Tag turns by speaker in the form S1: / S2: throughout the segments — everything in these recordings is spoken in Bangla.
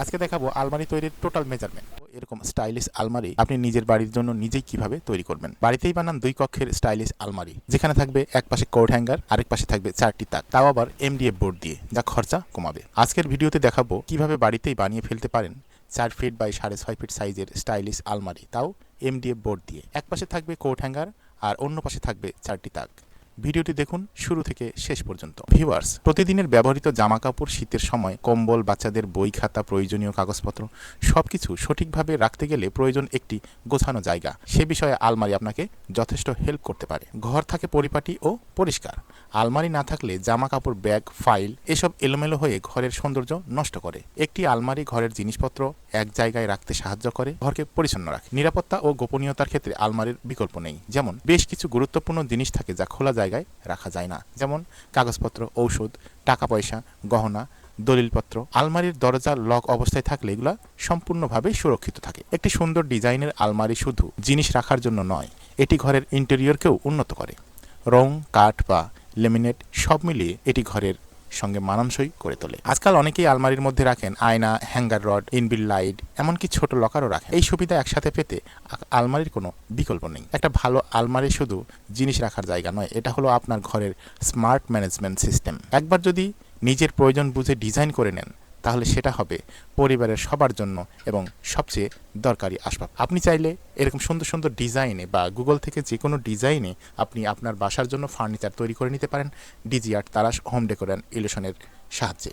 S1: আজকে দেখাবো আলমারি তৈরির টোটাল মেজারমেন্ট এরকম স্টাইলিশ আলমারি আপনি নিজের বাড়ির জন্য নিজেই কীভাবে তৈরি করবেন। বাড়িতেই বানান দুই কক্ষের স্টাইলিশ আলমারি। যেখানে থাকবে এক পাশে কোট হ্যাঙ্গার আরেক পাশে থাকবে চারটি তাক। তাও আবার এমডিএফ বোর্ড দিয়ে, যা খরচা কমাবে। আজকের ভিডিওতে দেখাবো কীভাবে বাড়িতেই বানিয়ে ফেলতে পারেন চার ফিট বাই সাড়ে ছয় ফিট সাইজের স্টাইলিশ আলমারি। তাও এমডিএফ বোর্ড দিয়ে। এক পাশে থাকবে কোট হ্যাঙ্গার আর অন্য পাশে থাকবে চারটি তাক। ভিডিওটি দেখুন শুরু থেকে শেষ পর্যন্ত। ভিউয়ার্স, প্রতিদিনের ব্যবহৃত জামা কাপড় শীতের সময়, কম্বল, বাচ্চাদের বই খাতা, প্রয়োজনীয় কাগজপত্র, সবকিছু সঠিকভাবে রাখতে গেলে প্রয়োজন একটি গোছানো জায়গা। সে বিষয়ে আলমারি আপনাকে যথেষ্ট হেল্প করতে পারে। ঘর থাকে পরিপাটি ও পরিষ্কার। আলমারি না থাকলে জামা কাপড় ব্যাগ, ফাইল এসব এলোমেলো হয়ে ঘরের সৌন্দর্য নষ্ট করে। একটি আলমারি ঘরের জিনিসপত্র এক জায়গায় রাখতে সাহায্য করে, ঘরকে পরিচ্ছন্ন রাখে। নিরাপত্তা ও গোপনীয়তার ক্ষেত্রে আলমারির বিকল্প নেই। যেমন, বেশ কিছু গুরুত্বপূর্ণ জিনিস থাকে যা খোলা জায়গায় রাখা যায় না। যেমন কাগজপত্র, ঔষধ টাকা পয়সা গহনা, দলিলপত্র, আলমারির দরজা লক অবস্থায় থাকলে এগুলো সম্পূর্ণভাবে সুরক্ষিত থাকে। একটি সুন্দর ডিজাইনের আলমারি শুধু জিনিস রাখার জন্য নয়, এটি ঘরের ইন্টেরিয়রকেও উন্নত করে। রং, কাঠ বা লেমিনেট সব মিলিয়ে এটি ঘরের সঙ্গে মানানসই করে তোলে। আজকাল অনেকেই আলমারির মধ্যে রাখেন আয়না, হ্যাঙ্গার রড ইনবিল লাইট, এমনকি ছোট লকারও রাখেন। এই সুবিধা একসাথে পেতে আলমারির কোনো বিকল্প নেই। একটা ভালো আলমারি শুধু জিনিস রাখার জায়গা নয়, এটা হলো আপনার ঘরের স্মার্ট ম্যানেজমেন্ট সিস্টেম একবার যদি নিজের প্রয়োজন বুঝে ডিজাইন করে নেন তাহলে সেটা হবে পরিবারের সবার জন্য এবং সবচেয়ে দরকারি আসবাব। আপনি চাইলে এরকম সুন্দর সুন্দর ডিজাইনে বা গুগল থেকে যে কোনো ডিজাইনে আপনি আপনার বাসার জন্য ফার্নিচার তৈরি করে নিতে পারেন। ডিজি আর্ট তারা হোম ডেকোরেন ইলেশনের সাহায্যে।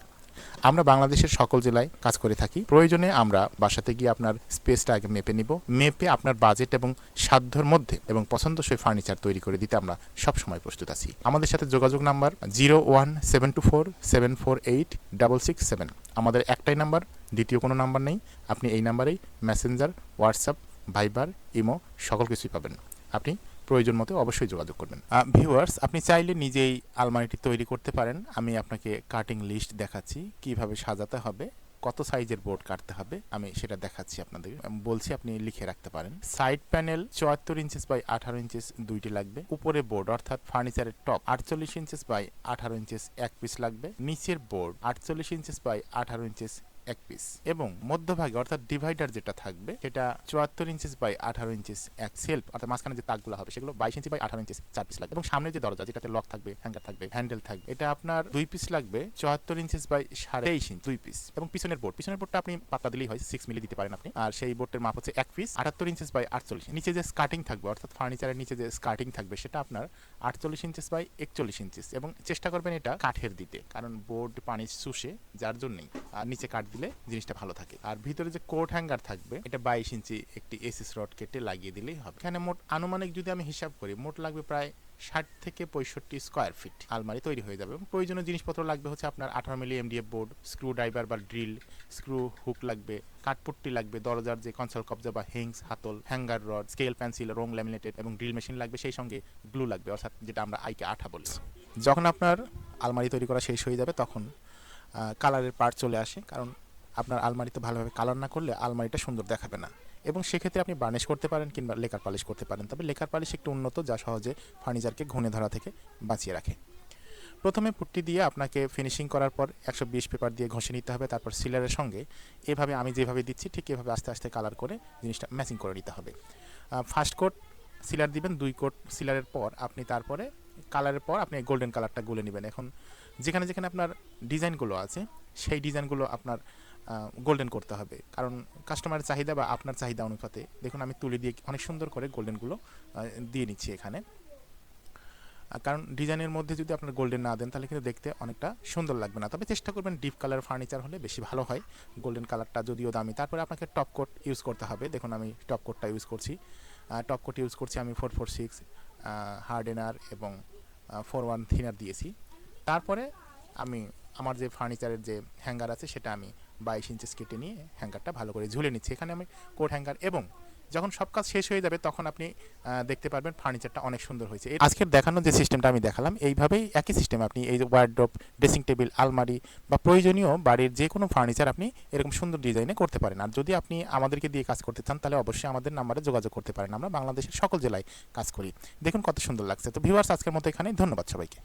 S1: আমরা বাংলাদেশের সকল জেলায় কাজ করে থাকি। প্রয়োজনে আমরা বাসাতে গিয়ে আপনার স্পেসটা আগে মেপে নিব। মেপে আপনার বাজেট এবং সাধ্যর মধ্যে এবং পছন্দসই ফার্নিচার তৈরি করে দিতে আমরা সবসময় প্রস্তুত আছি। আমাদের সাথে যোগাযোগ number zero one seven two four seven four eight double six seven. আমাদের একটাই নাম্বার, দ্বিতীয় কোনো নাম্বার নেই। আপনি এই নাম্বারেই মেসেঞ্জার, হোয়াটসঅ্যাপ, ভাইবার, ইমো সকল কিছুই পাবেন। আপনি প্রয়োজন মতো অবশ্যই যোগাযোগ করবেন। ভিউয়ার্স আপনি চাইলে নিজেই আলমারিটি তৈরি করতে পারেন। আমি আপনাকে কাটিং লিস্ট দেখাচ্ছি, কীভাবে সাজাতে হবে, কত সাইজের বোর্ড কাটতে হবে, আমি সেটা দেখাচ্ছি আপনাদের। বলছি আপনি লিখে রাখতে পারেন। সাইড প্যানেল চুয়াত্তর ইঞ্চেস বাই আঠারো ইঞ্চেস দুইটি লাগবে। উপরে বোর্ড অর্থাৎ ফার্নিচারের টপ আটচল্লিশ ইঞ্চেস বাই আঠারো ইঞ্চেস এক পিস লাগবে। নিচের বোর্ড আটচল্লিশ ইঞ্চেস বাই আঠারো ইঞ্চিস এক পিস এবং মধ্যভাগে অর্থাৎ ডিভাইডার যেটা থাকবে, সেটা চুয়াত্তর ইঞ্চিস বাই আঠারো ইঞ্চিস এক সেলফ অর্থাৎ মাঝখানে যে তাকগুলো হবে, সেগুলো বাইশ ইঞ্চি বাই আঠারো ইঞ্চিস চার পিস লাগবে। এবং সামনে যে দরজা, যেটাতে লক থাকবে হ্যাঙ্গার থাকবে হ্যান্ডেল থাকবে, এটা আপনার দুই পিস লাগবে চুয়াত্তর ইঞ্চিস বাই সাড়ে তেইশ ইঞ্চ দুই পিস এবং পিছনের বোর্ড পিছনের বোর্ডটা আপনি পাতা দিলেই হয় সিক্স মিলি দিতে পারেন আপনি। আর সেই বোর্ডের মাপ হচ্ছে এক পিস আটাত্তর ইঞ্চিস বাই আটচল্লিশ নিচে যে স্কার্টিং থাকবে, অর্থাৎ ফার্নিচারের নিচে যে স্কার্টিং থাকবে, সেটা আপনার আটচল্লিশ ইঞ্চিস বাই একচল্লিশ ইঞ্চিস এবং চেষ্টা করবেন এটা কাঠের দিতে, কারণ বোর্ড পানি শুষে, যার জন্যই। আর নিচে কাঠ দিলে জিনিসটা ভালো থাকে। আর ভিতরে যে কোট হ্যাঙ্গার থাকবে, এটা বাইশ ইঞ্চি একটি এসিস রড কেটে লাগিয়ে দিলেই হবে। এখানে মোট আনুমানিক যদি আমি হিসাব করি, মোট লাগবে প্রায় ষাট থেকে পঁয়ষট্টি স্কোয়ার ফিট আলমারি তৈরি হয়ে যাবে। এবং প্রয়োজনীয় জিনিসপত্র লাগবে হচ্ছে আপনার আঠারো মিলি এমডিএফ বোর্ড স্ক্রু ড্রাইভার বা ড্রিল স্ক্রু হুক লাগবে, কাঠপুট্টি লাগবে, দরজার যে কনসোল কবজা বা হেংস হাতল, হ্যাঙ্গার রড স্কেল পেন্সিল রং ল্যামিনেটেড এবং ড্রিল মেশিন লাগবে, সেই সঙ্গে গ্লু লাগবে, অর্থাৎ যেটা আমরা আইকে আঠা বলি। যখন আপনার আলমারি তৈরি করা শেষ হয়ে যাবে, তখন কালারের পার্ট চলে আসে, কারণ আপনার আলমারিতে ভালোভাবে কালার না করলে আলমারিটা সুন্দর দেখাবে না। এবং সেক্ষেত্রে আপনি বার্নিশ করতে পারেন কিংবা লেকার পালিশ করতে পারেন। তবে লেকার পালিশ একটু উন্নত, যা সহজে ফার্নিচারকে ঘুণে ধরা থেকে বাঁচিয়ে রাখে। প্রথমে পুট্টি দিয়ে আপনাকে ফিনিশিং করার পর একশো বিশ পেপার দিয়ে ঘষে নিতে হবে, তারপর সিলারের সঙ্গে এভাবে আমি যেভাবে দিচ্ছি, ঠিক এভাবে আস্তে আস্তে কালার করে জিনিসটা ম্যাচিং করে নিতে হবে। ফার্স্ট কোট সিলার দিবেন, দুই কোট সিলারের পর আপনি তারপরে কালারের পর আপনি গোল্ডেন কালারটা গুলে নেবেন। এখন যেখানে যেখানে আপনার ডিজাইনগুলো আছে, সেই ডিজাইনগুলো আপনার গোল্ডেন করতে হবে। কারণ কাস্টমারের চাহিদা বা আপনার চাহিদা অনুপাতে, দেখুন আমি তুলি দিয়ে অনেক সুন্দর করে গোল্ডেনগুলো দিয়ে নিচ্ছি এখানে। কারণ ডিজাইনের মধ্যে যদি আপনার গোল্ডেন না দেন, তাহলে কিন্তু দেখতে অনেকটা সুন্দর লাগবে না। তবে চেষ্টা করবেন ডিপ কালার ফার্নিচার হলে বেশি ভালো হয়। গোল্ডেন কালারটা যদিও দামি, তারপরে আপনাকে টপ কোট ইউজ করতে হবে। দেখুন আমি টপ কোটটা ইউজ করছি। টপ কোট ইউজ করছি আমি ফোর ফোর সিক্স হার্ডেনার এবং ফোর ওয়ান থিনার দিয়েছি। তারপরে আমি, আমার যে ফার্নিচারের যে হ্যাঙ্গার আছে, সেটা আমি বাইশ ইঞ্চিস কেটে নিয়ে হ্যাঙ্গারটা ভালো করে ঝুলে নিচ্ছি। এখানে আমি কোট হ্যাঙ্গার এবং যখন সব কাজ শেষ হয়ে যাবে তখন আপনি দেখতে পারবেন ফার্নিচারটা অনেক সুন্দর হয়েছে। আজকের দেখানো যে সিস্টেমটা আমি দেখালাম, এইভাবেই একই সিস্টেম আপনি এই ওয়ার্ড্রপ ড্রেসিং টেবিল আলমারি বা প্রয়োজনীয় বাড়ির যে কোনো ফার্নিচার আপনি এরকম সুন্দর ডিজাইনে করতে পারেন। আর যদি আপনি আমাদেরকে দিয়ে কাজ করতে চান, তাহলে অবশ্যই আমাদের নাম্বারে যোগাযোগ করতে পারেন। আমরা বাংলাদেশের সকল জেলায় কাজ করি। দেখুন কত সুন্দর লাগছে। তো ভিউয়ার্স আজকের মতো এখানে ধন্যবাদ সবাইকে।